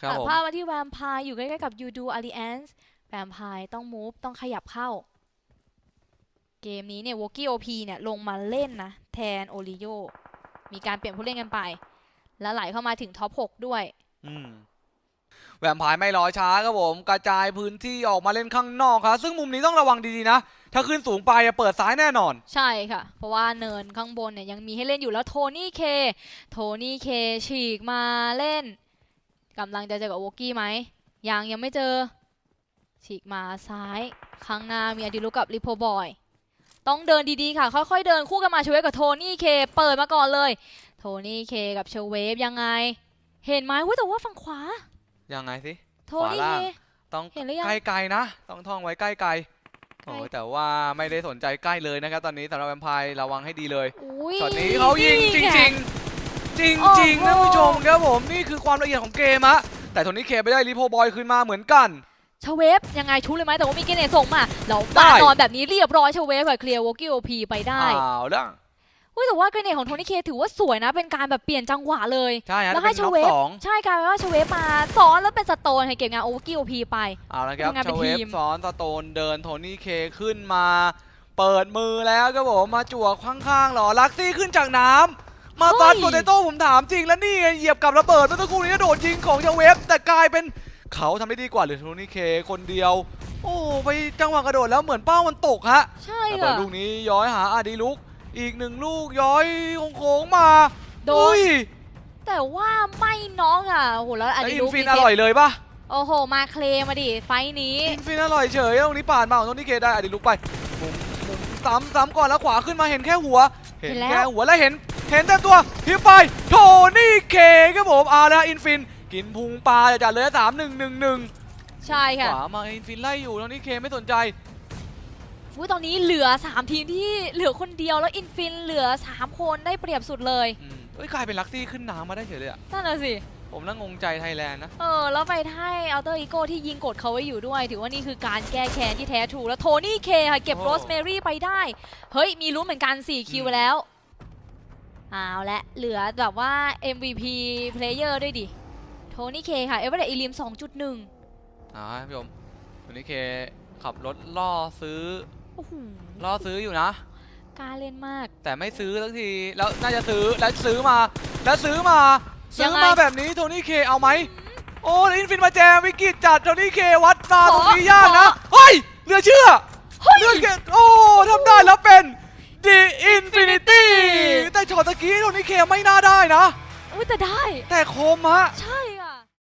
ครับตัดผม ภาพมาที่แวมไพร์อยู่ใกล้ๆกับยูดูอารีแอนส์แวมไพร์ต้องมูฟต้องขยับเข้า เกมนี้เนี่ยวอกี้โอพีเนี่ยลงมาเล่นนะ แทนโอริโยมีการเปลี่ยนผู้เล่นกันไป แล้วไหลเข้ามาถึงท็อป 6 ด้วย อืมแวมไพร์ไม่รอช้าครับผม กระจายพื้นที่ออกมาเล่นข้างนอกครับ ซึ่งมุมนี้ต้องระวังดีๆนะ ถ้าขึ้นสูงไปอะเปิดซ้ายแน่นอน ใช่ค่ะ เพราะว่าเนินข้างบนเนี่ยยังมีให้เล่นอยู่แล้วโทนี่เค โทนี่เคฉีกมาเล่น กำลังจะเจอกับโวกี้ไหมยังยังไม่เจอ ฉีกมาซ้ายข้างหน้ามีอดิลุกกับลิโพบอย ต้องเดินดีๆค่ะ ค่อยๆเดินคู่กันมาเชเวฟกับโทนี่เคเปิดมาก่อนเลย โทนี่เคกับเชเวฟยังไง เห็นไหมว่าแต่ว่าฝั่งขวา ยังไงสิโทนี่ขวาเคล่างต้องเห็นหรือยังใกล้ๆนะ ต้องท่องไว้ใกล้ๆใกล้โอ้ยแต่ว่าไม่ได้สนใจใกล้เลยนะครับตอนนี้สำหรับแวมไพร์ระวังให้ดีเลยอุ้ยช็อตนี้เขายิงจนี่ไริงๆ จริงๆโอ้นะโหผู้ชมครับผมนี่คือความละเอียดของเกมอะแต่โทนี่เคไปได้รีโพบอยคืนมาเหมือนกันชเวฟยังไงชุดเลยไหมแต่ว่ามีเกเนตส่งมาแล้วได้มานอนแบบนี้เรียบร้อยชเวฟกับเคลียร์วอกี้โอพีไปได้อ้าวแล้วอุ้ยแต่ว่าเกเนตของโทนี่เคถือว่าสวยนะ เป็นการแบบเปลี่ยนจังหวะเลย ใช่ฮะแล้วจะให้เป็นน็อกชเวฟสองใช่กลายเป็นว่าชเวฟมาซ้อนแล้วเป็นสโตนให้เก็บงานโอกี้โอพีไปเอาละครับทำงานเป็นชาเวฟทีมซ้อนสโตนเดินโทนี่เคขึ้นมา เปิดมือแล้วครับผมมาจั่วข้างๆหรอลักซี่ขึ้นจากน้ำ มาซัดโปเตโต้ผมถามจริงแล้วนี่ไงเหยียบกับระเบิดเมื่อสักครู่นี้โดดยิงของชาเวฟแต่กลายเป็นเขาทำได้ดีกว่าหรือโทนี่เคคนเดียว โอ้ไปจังหวะกระโดดแล้วเหมือนเป้ามันตกฮะใช่ระเบิดค่ะลูกนี้ย้อยหาอาดีลุก อีกหนึ่งลูกย้อยโค้งๆมา โดนอุ้ยแต่ว่าไม่น้องอะโอ้โหแล้วอันแล้วนี้อินลูกฟินมีอเซร่อยตเลยปะโอ้โห มาเคลมมาดิไฟท์นี้อินฟินอร่อยเฉยตรงนี้ผ่านมาของโทนี่เคได้อาดีลุกไปหมุนหมุนซ้ำซ้ำก่อนแล้วขวาขึ้นมาเห็นแค่หัว เห็นเห็นแล้วแค่หัวแล้วเห็น เห็นแต่ตัวพิมพ์ไปโทนี่เคครับผมเอาแล้วอินฟินกินพุงปลาจะจัดเลยสามหนึ่งหนึ่งหนึ่งใช่ค่ะขวามาอินฟินไล่อยู่โทนี่เคไม่สนใจอุ้ยตอนนี้เหลือ 3 ทีมที่เหลือคนเดียวแล้วอินฟินเหลือ 3 คนได้เปรียบสุดเลยอืมเอ้ยกลายเป็นลักซี่ขึ้นน้ำมาได้เฉยเลยอะนั่นน่ะสิ ผมน่างงใจไทยแลนด์นะ เออ แล้วไปให้อัลเตอร์อีโก้ที่ยิงกดเขาไว้อยู่ด้วย ถือว่านี่คือการแก้แค้นที่แท้ทรูแล้วโทนี่เคค่ะเก็บโอ้โรสเมรี่ไปได้ เฮ้ย มีลุ้นเหมือนกัน 4 คิวอืมแล้ว เอาละเหลือแบบว่า MVP player ด้วยดิ โทนี่เคค่ะ เอเวอร์เรตอีลิม 2.1อ่าพี่ชมโทนี่เคขับรถล่อซื้อโอ้โหล่อซื้ออยู่นะกล้าเล่นมาก แต่ไม่ซื้อสักที แล้วน่าจะซื้อ แล้วซื้อมา แล้วซื้อมา ซื้ยัองไงมาแบบนี้โทนี่เคเอาไหม โอ้แล้วอินฟินมาแจมวิกฤตจัดโทนี่เควัดมาขอตรงนี้ยากนะขอเฮ้ยเหลือเชื่อ เฮ้ย เหลือเชื่อโอ้ทำได้แล้วเป็น The Infinity แต่ ช็อตตะกี้โทนี่เคไม่น่าได้นะ อุ้ยแต่ได้ แต่คมฮะ ใช่ค่ะ